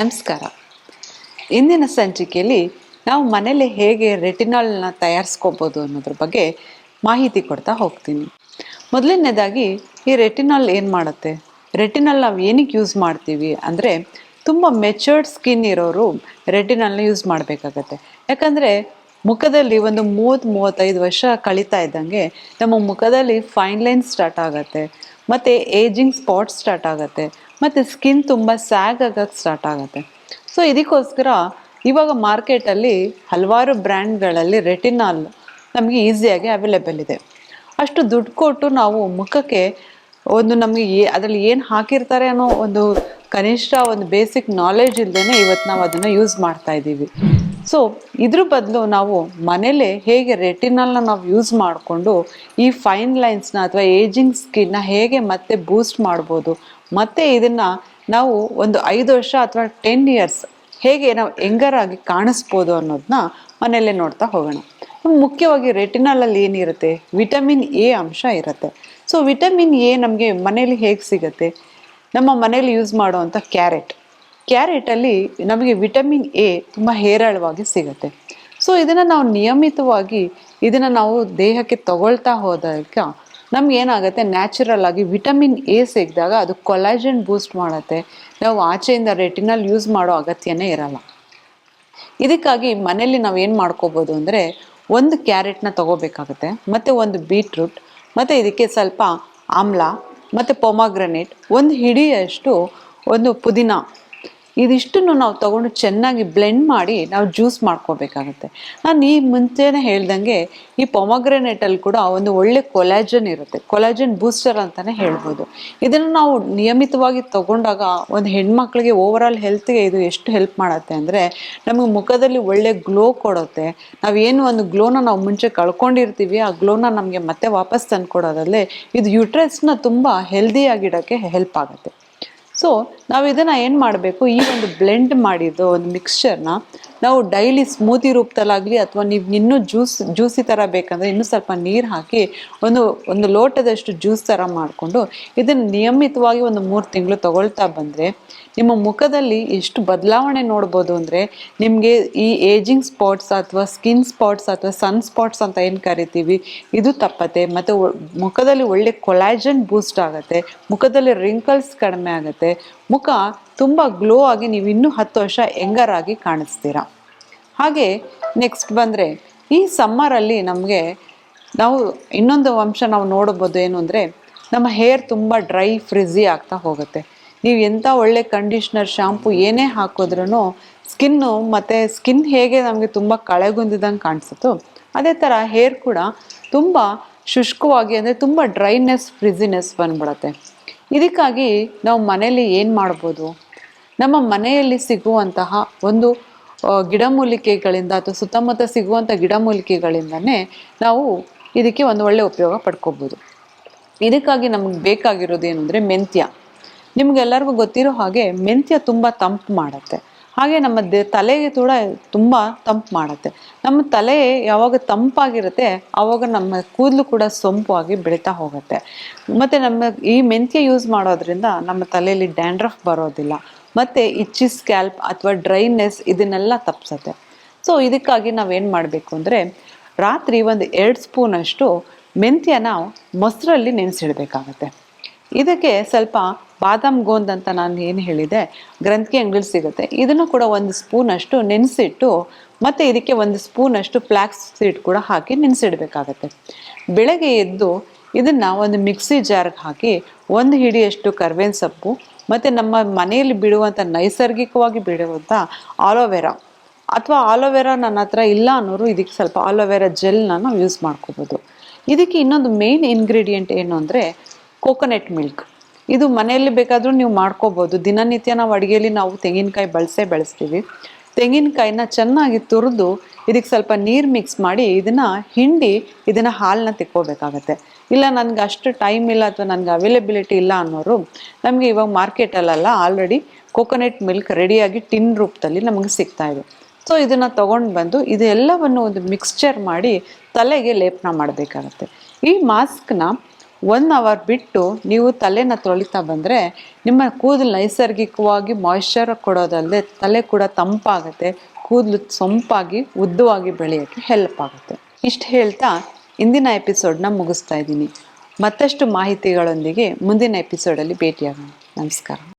ನಮಸ್ಕಾರ. ಇಂದಿನ ಸಂಚಿಕೆಯಲ್ಲಿ ನಾವು ಮನೇಲಿ ಹೇಗೆ ರೆಟಿನಾಲ್ನ ತಯಾರಿಸ್ಕೋಬೋದು ಅನ್ನೋದ್ರ ಬಗ್ಗೆ ಮಾಹಿತಿ ಕೊಡ್ತಾ ಹೋಗ್ತೀನಿ. ಮೊದಲನೇದಾಗಿ ಈ ರೆಟಿನಾಲ್ ಏನು ಮಾಡುತ್ತೆ? ರೆಟಿನಾಲ್ ನಾವು ಏನಕ್ಕೆ ಯೂಸ್ ಮಾಡ್ತೀವಿ ಅಂದರೆ ತುಂಬ ಮೆಚೂರ್ಡ್ ಸ್ಕಿನ್ ಇರೋರು ರೆಟಿನಾಲ್ನ ಯೂಸ್ ಮಾಡಬೇಕಾಗತ್ತೆ. ಯಾಕಂದರೆ ಮುಖದಲ್ಲಿ ಒಂದು ಮೂವತ್ತು, ಮೂವತ್ತೈದು ವರ್ಷ ಕಳೀತಾ ಇದ್ದಂಗೆ ನಮ್ಮ ಮುಖದಲ್ಲಿ ಫೈನ್ ಲೈನ್ ಸ್ಟಾರ್ಟ್ ಆಗುತ್ತೆ. ಮತ್ತು ಏಜಿಂಗ್ ಸ್ಪಾಟ್ ಸ್ಟಾರ್ಟ್ ಆಗುತ್ತೆ. ಮತ್ತು ಸ್ಕಿನ್ ತುಂಬ ಸ್ಯಾಗ್ ಆಗಕ್ಕೆ ಸ್ಟಾರ್ಟ್ ಆಗುತ್ತೆ. ಸೊ ಇದಕ್ಕೋಸ್ಕರ ಇವಾಗ ಮಾರ್ಕೆಟಲ್ಲಿ ಹಲವಾರು ಬ್ರ್ಯಾಂಡ್ಗಳಲ್ಲಿ ರೆಟಿನಾಲ್ ನಮಗೆ ಈಸಿಯಾಗಿ ಅವೈಲೇಬಲ್ ಇದೆ. ಅಷ್ಟು ದುಡ್ಡು ಕೊಟ್ಟು ನಾವು ಮುಖಕ್ಕೆ ಒಂದು ನಮಗೆ ಅದರಲ್ಲಿ ಏನು ಹಾಕಿರ್ತಾರೆ ಅನ್ನೋ ಒಂದು ಕನಿಷ್ಠ ಒಂದು ಬೇಸಿಕ್ ನಾಲೆಡ್ಜ್ ಇಲ್ಲದೇ ಇವತ್ತು ನಾವು ಅದನ್ನು ಯೂಸ್ ಮಾಡ್ತಾ ಇದ್ದೀವಿ. ಸೊ ಇದ್ರ ಬದಲು ನಾವು ಮನೇಲೆ ಹೇಗೆ ರೆಟಿನಲ್ನ ನಾವು ಯೂಸ್ ಮಾಡಿಕೊಂಡು ಈ ಫೈನ್ ಲೈನ್ಸ್ನ ಅಥವಾ ಏಜಿಂಗ್ ಸ್ಕಿನ್ನ ಹೇಗೆ ಮತ್ತೆ ಬೂಸ್ಟ್ ಮಾಡ್ಬೋದು, ಮತ್ತು ಇದನ್ನು ನಾವು ಒಂದು ಐದು ವರ್ಷ ಅಥವಾ ಟೆನ್ ಇಯರ್ಸ್ ಹೇಗೆ ನಾವು ಯಂಗರ್ ಆಗಿ ಕಾಣಿಸ್ಬೋದು ಅನ್ನೋದನ್ನ ಮನೆಯಲ್ಲೇ ನೋಡ್ತಾ ಹೋಗೋಣ. ಮುಖ್ಯವಾಗಿ ರೆಟಿನಲಲ್ಲಿ ಏನಿರುತ್ತೆ? ವಿಟಮಿನ್ ಎ ಅಂಶ ಇರುತ್ತೆ. ಸೊ ವಿಟಮಿನ್ ಎ ನಮಗೆ ಮನೇಲಿ ಹೇಗೆ ಸಿಗುತ್ತೆ? ನಮ್ಮ ಮನೇಲಿ ಯೂಸ್ ಮಾಡುವಂಥ ಕ್ಯಾರೆಟ್ ಕ್ಯಾರೆಟಲ್ಲಿ ನಮಗೆ ವಿಟಮಿನ್ ಎ ತುಂಬ ಹೇರಳವಾಗಿ ಸಿಗುತ್ತೆ. ಸೊ ಇದನ್ನು ನಾವು ನಿಯಮಿತವಾಗಿ ಇದನ್ನು ನಾವು ದೇಹಕ್ಕೆ ತಗೊಳ್ತಾ ಹೋದಾಗ ನಮ್ಗೆ ಏನಾಗುತ್ತೆ? ನ್ಯಾಚುರಲ್ ಆಗಿ ವಿಟಮಿನ್ ಎ ಸಿಕ್ಕಿದಾಗ ಅದು ಕೊಲಾಜನ್ ಬೂಸ್ಟ್ ಮಾಡುತ್ತೆ. ನಾವು ಆಚೆಯಿಂದ ರೆಟಿನಲ್ ಯೂಸ್ ಮಾಡೋ ಅಗತ್ಯನೇ ಇರಲ್ಲ. ಇದಕ್ಕಾಗಿ ಮನೆಯಲ್ಲಿ ನಾವು ಏನು ಮಾಡ್ಕೋಬೋದು ಅಂದರೆ ಒಂದು ಕ್ಯಾರೆಟ್ನ ತಗೋಬೇಕಾಗುತ್ತೆ, ಮತ್ತು ಒಂದು ಬೀಟ್ರೂಟ್, ಮತ್ತು ಇದಕ್ಕೆ ಸ್ವಲ್ಪ ಆಮ್ಲ, ಮತ್ತು ಪೊಮಾಗ್ರನೇಟ್, ಒಂದು ಹಿಡಿಯಷ್ಟು ಒಂದು ಪುದೀನ ಇದಿಷ್ಟನ್ನು ನಾವು ತಗೊಂಡು ಚೆನ್ನಾಗಿ ಬ್ಲೆಂಡ್ ಮಾಡಿ ನಾವು ಜ್ಯೂಸ್ ಮಾಡ್ಕೋಬೇಕಾಗತ್ತೆ. ನಾನು ಈ ಮುಂಚೆನೇ ಹೇಳ್ದಂಗೆ ಈ ಪೊಮಗ್ರೆನೇಟಲ್ಲಿ ಕೂಡ ಒಂದು ಒಳ್ಳೆ ಕೊಲಾಜನ್ ಇರುತ್ತೆ. ಕೊಲಾಜನ್ ಬೂಸ್ಟರ್ ಅಂತಲೇ ಹೇಳ್ಬೋದು. ಇದನ್ನು ನಾವು ನಿಯಮಿತವಾಗಿ ತಗೊಂಡಾಗ ಒಂದು ಹೆಣ್ಮಕ್ಳಿಗೆ ಓವರ್ ಆಲ್ ಹೆಲ್ತ್ಗೆ ಇದು ಎಷ್ಟು ಹೆಲ್ಪ್ ಮಾಡುತ್ತೆ ಅಂದರೆ ನಮಗೆ ಮುಖದಲ್ಲಿ ಒಳ್ಳೆ ಗ್ಲೋ ಕೊಡುತ್ತೆ. ನಾವೇನು ಒಂದು ಗ್ಲೋನ ನಾವು ಮುಂಚೆ ಕಳ್ಕೊಂಡಿರ್ತೀವಿ, ಆ ಗ್ಲೋನ ನಮಗೆ ಮತ್ತೆ ವಾಪಸ್ ಕೊಡೋದಲ್ಲೇ ಇದು ಯುಟ್ರೆಸ್ನ ತುಂಬ ಹೆಲ್ದಿಯಾಗಿಡೋಕ್ಕೆ ಹೆಲ್ಪ್ ಆಗುತ್ತೆ. ಸೊ ನಾವು ಇದನ್ನು ಏನು ಮಾಡಬೇಕು? ಈ ಒಂದು ಬ್ಲೆಂಡ್ ಮಾಡಿದ್ದು ಒಂದು ಮಿಕ್ಸ್ಚರ್ನ ನಾವು ಡೈಲಿ ಸ್ಮೂತಿ ರೂಪದಲ್ಲಾಗಲಿ ಅಥವಾ ನೀವು ಇನ್ನೂ ಜ್ಯೂಸ್, ಜ್ಯೂಸಿ ಥರ ಬೇಕಂದರೆ ಇನ್ನೂ ಸ್ವಲ್ಪ ನೀರು ಹಾಕಿ ಒಂದು ಒಂದು ಲೋಟದಷ್ಟು ಜ್ಯೂಸ್ ಥರ ಮಾಡಿಕೊಂಡು ಇದನ್ನು ನಿಯಮಿತವಾಗಿ ಒಂದು ಮೂರು ತಿಂಗಳು ತಗೊಳ್ತಾ ಬಂದರೆ ನಿಮ್ಮ ಮುಖದಲ್ಲಿ ಎಷ್ಟು ಬದಲಾವಣೆ ನೋಡ್ಬೋದು ಅಂದರೆ ನಿಮಗೆ ಈ ಏಜಿಂಗ್ ಸ್ಪಾಟ್ಸ್ ಅಥವಾ ಸ್ಕಿನ್ ಸ್ಪಾಟ್ಸ್ ಅಥವಾ ಸನ್ ಸ್ಪಾಟ್ಸ್ ಅಂತ ಏನು ಕರಿತೀವಿ, ಇದು ತಪ್ಪತ್ತೆ. ಮತ್ತು ಮುಖದಲ್ಲಿ ಒಳ್ಳೆ ಕೊಲಾಜನ್ ಬೂಸ್ಟ್ ಆಗುತ್ತೆ. ಮುಖದಲ್ಲಿ ರಿಂಕಲ್ಸ್ ಕಡಿಮೆ ಆಗುತ್ತೆ. ಮುಖ ತುಂಬ ಗ್ಲೋ ಆಗಿ ನೀವು ಇನ್ನೂ ಹತ್ತು ವರ್ಷ ಯಂಗರ್ ಆಗಿ ಕಾಣಿಸ್ತೀರಾ. ಹಾಗೆ ನೆಕ್ಸ್ಟ್ ಬಂದರೆ ಈ ಸಮ್ಮರಲ್ಲಿ ನಮಗೆ ನಾವು ಇನ್ನೊಂದು ಅಂಶ ನಾವು ನೋಡ್ಬೋದು ಏನು ಅಂದರೆ ನಮ್ಮ ಹೇರ್ ತುಂಬ ಡ್ರೈ ಫ್ರಿಝಿ ಆಗ್ತಾ ಹೋಗುತ್ತೆ. ನೀವು ಎಂಥ ಒಳ್ಳೆ ಕಂಡೀಷ್ನರ್ ಶಾಂಪು ಏನೇ ಹಾಕಿದ್ರೂ ಸ್ಕಿನ್ನು ಮತ್ತು ಸ್ಕಿನ್ ಹೇಗೆ ನಮಗೆ ತುಂಬ ಕಳೆಗುಂದಿದಂಗೆ ಕಾಣಿಸುತ್ತೋ ಅದೇ ಥರ ಹೇರ್ ಕೂಡ ತುಂಬ ಶುಷ್ಕವಾಗಿ ಅಂದರೆ ತುಂಬ ಡ್ರೈನೆಸ್ ಫ್ರಿಝಿನೆಸ್ ಬಂದ್ಬಿಡತ್ತೆ. ಇದಕ್ಕಾಗಿ ನಾವು ಮನೆಯಲ್ಲಿ ಏನು ಮಾಡ್ಬೋದು? ನಮ್ಮ ಮನೆಯಲ್ಲಿ ಸಿಗುವಂತಹ ಒಂದು ಗಿಡಮೂಲಿಕೆಗಳಿಂದ ಅಥವಾ ಸುತ್ತಮುತ್ತ ಸಿಗುವಂಥ ಗಿಡಮೂಲಿಕೆಗಳಿಂದನೇ ನಾವು ಇದಕ್ಕೆ ಒಂದು ಒಳ್ಳೆ ಉಪಯೋಗ ಪಡ್ಕೋಬೋದು. ಇದಕ್ಕಾಗಿ ನಮಗೆ ಬೇಕಾಗಿರೋದು ಏನು ಅಂದರೆ ಮೆಂತ್ಯ. ನಿಮಗೆಲ್ಲರಿಗೂ ಗೊತ್ತಿರೋ ಹಾಗೆ ಮೆಂತ್ಯ ತುಂಬ ತಂಪು ಮಾಡುತ್ತೆ. ಹಾಗೆ ನಮ್ಮ ದೇ, ತಲೆಗೆ ಕೂಡ ತುಂಬ ತಂಪು ಮಾಡುತ್ತೆ. ನಮ್ಮ ತಲೆ ಯಾವಾಗ ತಂಪಾಗಿರುತ್ತೆ ಆವಾಗ ನಮ್ಮ ಕೂದಲು ಕೂಡ ಸೊಂಪಾಗಿ ಬೆಳೀತಾ ಹೋಗುತ್ತೆ. ಮತ್ತು ನಮ್ಮ ಈ ಮೆಂತ್ಯ ಯೂಸ್ ಮಾಡೋದ್ರಿಂದ ನಮ್ಮ ತಲೆಯಲ್ಲಿ ಡ್ಯಾಂಡ್ರಫ್ ಬರೋದಿಲ್ಲ. ಮತ್ತು ಇಚ್ಚಿ ಸ್ಕ್ಯಾಲ್ಪ್ ಅಥವಾ ಡ್ರೈನೆಸ್ ಇದನ್ನೆಲ್ಲ ತಪ್ಪಿಸುತ್ತೆ ಸೊ ಇದಕ್ಕಾಗಿ ನಾವೇನು ಮಾಡಬೇಕು ಅಂದರೆ, ರಾತ್ರಿ ಒಂದು ಎರಡು ಸ್ಪೂನಷ್ಟು ಮೆಂತ್ಯನ ಮೊಸರಲ್ಲಿ ನೆನೆಸಿಡ್ಬೇಕಾಗತ್ತೆ. ಇದಕ್ಕೆ ಸ್ವಲ್ಪ ಬಾದಾಮ್ ಗೋಂದ್ ಅಂತ ನಾನು ಏನು ಹೇಳಿದೆ, ಗ್ರಂಥಿಗೆ ಅಂಗಡಿಲಿ ಸಿಗುತ್ತೆ. ಇದನ್ನು ಕೂಡ ಒಂದು ಸ್ಪೂನಷ್ಟು ನೆನೆಸಿಟ್ಟು, ಮತ್ತು ಇದಕ್ಕೆ ಒಂದು ಸ್ಪೂನಷ್ಟು ಫ್ಲ್ಯಾಕ್ಸ್ ಸೀಡ್ ಕೂಡ ಹಾಕಿ ನೆನೆಸಿಡಬೇಕಾಗತ್ತೆ. ಬೆಳಗ್ಗೆ ಎದ್ದು ಇದನ್ನು ಒಂದು ಮಿಕ್ಸಿ ಜಾರ್ಗೆ ಹಾಕಿ, ಒಂದು ಹಿಡಿಯಷ್ಟು ಕರ್ಬೇವಿನ ಸೊಪ್ಪು, ಮತ್ತು ನಮ್ಮ ಮನೆಯಲ್ಲಿ ಬಿಡುವಂಥ ನೈಸರ್ಗಿಕವಾಗಿ ಬಿಡುವಂಥ ಆಲೋವೆರಾ, ಅಥವಾ ಆಲೋವೆರಾ ನನ್ನ ಹತ್ರ ಇಲ್ಲ ಅನ್ನೋರು ಇದಕ್ಕೆ ಸ್ವಲ್ಪ ಆಲೋವೆರಾ ಜೆಲ್ನ ನಾವು ಯೂಸ್ ಮಾಡ್ಕೋಬೋದು. ಇದಕ್ಕೆ ಇನ್ನೊಂದು ಮೇನ್ ಇಂಗ್ರೀಡಿಯೆಂಟ್ ಏನು ಅಂದರೆ, ಕೋಕೋನಟ್ ಮಿಲ್ಕ್. ಇದು ಮನೆಯಲ್ಲಿ ಬೇಕಾದರೂ ನೀವು ಮಾಡ್ಕೋಬೋದು. ದಿನನಿತ್ಯ ನಾವು ಅಡುಗೆಯಲ್ಲಿ ನಾವು ತೆಂಗಿನಕಾಯಿ ಬಳಸೇ ಬೆಳೆಸ್ತೀವಿ. ತೆಂಗಿನಕಾಯಿನ ಚೆನ್ನಾಗಿ ತುರಿದು ಇದಕ್ಕೆ ಸ್ವಲ್ಪ ನೀರು ಮಿಕ್ಸ್ ಮಾಡಿ ಇದನ್ನು ಹಿಂಡಿ ಇದನ್ನು ಹಾಲನ್ನ ತಿಕ್ಕೋಬೇಕಾಗತ್ತೆ. ಇಲ್ಲ ನನಗೆ ಅಷ್ಟು ಟೈಮ್ ಇಲ್ಲ ಅಥವಾ ನನಗೆ ಅವೈಲೇಬಿಲಿಟಿ ಇಲ್ಲ ಅನ್ನೋರು ನಮಗೆ ಇವಾಗ ಮಾರ್ಕೆಟಲ್ಲೆಲ್ಲ ಆಲ್ರೆಡಿ ಕೋಕೋನಟ್ ಮಿಲ್ಕ್ ರೆಡಿಯಾಗಿ ಟಿನ್ ರೂಪದಲ್ಲಿ ನಮಗೆ ಸಿಗ್ತಾ ಇದೆ. ಸೊ ಇದನ್ನು ತೊಗೊಂಡು ಬಂದು ಇದೆಲ್ಲವನ್ನು ಒಂದು ಮಿಕ್ಸ್ಚರ್ ಮಾಡಿ ತಲೆಗೆ ಲೇಪನ ಮಾಡಬೇಕಾಗತ್ತೆ. ಈ ಮಾಸ್ಕ್ನ ಒನ್ ಅವರ್ ಬಿಟ್ಟು ನೀವು ತಲೆನ ತೊಳಿತಾ ಬಂದರೆ ನಿಮ್ಮ ಕೂದಲು ನೈಸರ್ಗಿಕವಾಗಿ ಮಾಯಿಶ್ಚರ್ ಕೊಡೋದಲ್ಲದೆ ತಲೆ ಕೂಡ ತಂಪಾಗುತ್ತೆ, ಕೂದಲು ಸೊಂಪಾಗಿ, ಉದ್ದವಾಗಿ ಬೆಳೆಯೋಕ್ಕೆ ಹೆಲ್ಪ್ ಆಗುತ್ತೆ. ಇಷ್ಟು ಹೇಳ್ತಾ ಇಂದಿನ ಎಪಿಸೋಡ್ನ ಮುಗಿಸ್ತಾ ಇದ್ದೀನಿ. ಮತ್ತಷ್ಟು ಮಾಹಿತಿಗಳೊಂದಿಗೆ ಮುಂದಿನ ಎಪಿಸೋಡಲ್ಲಿ ಭೇಟಿಯಾಗೋಣ. ನಮಸ್ಕಾರ.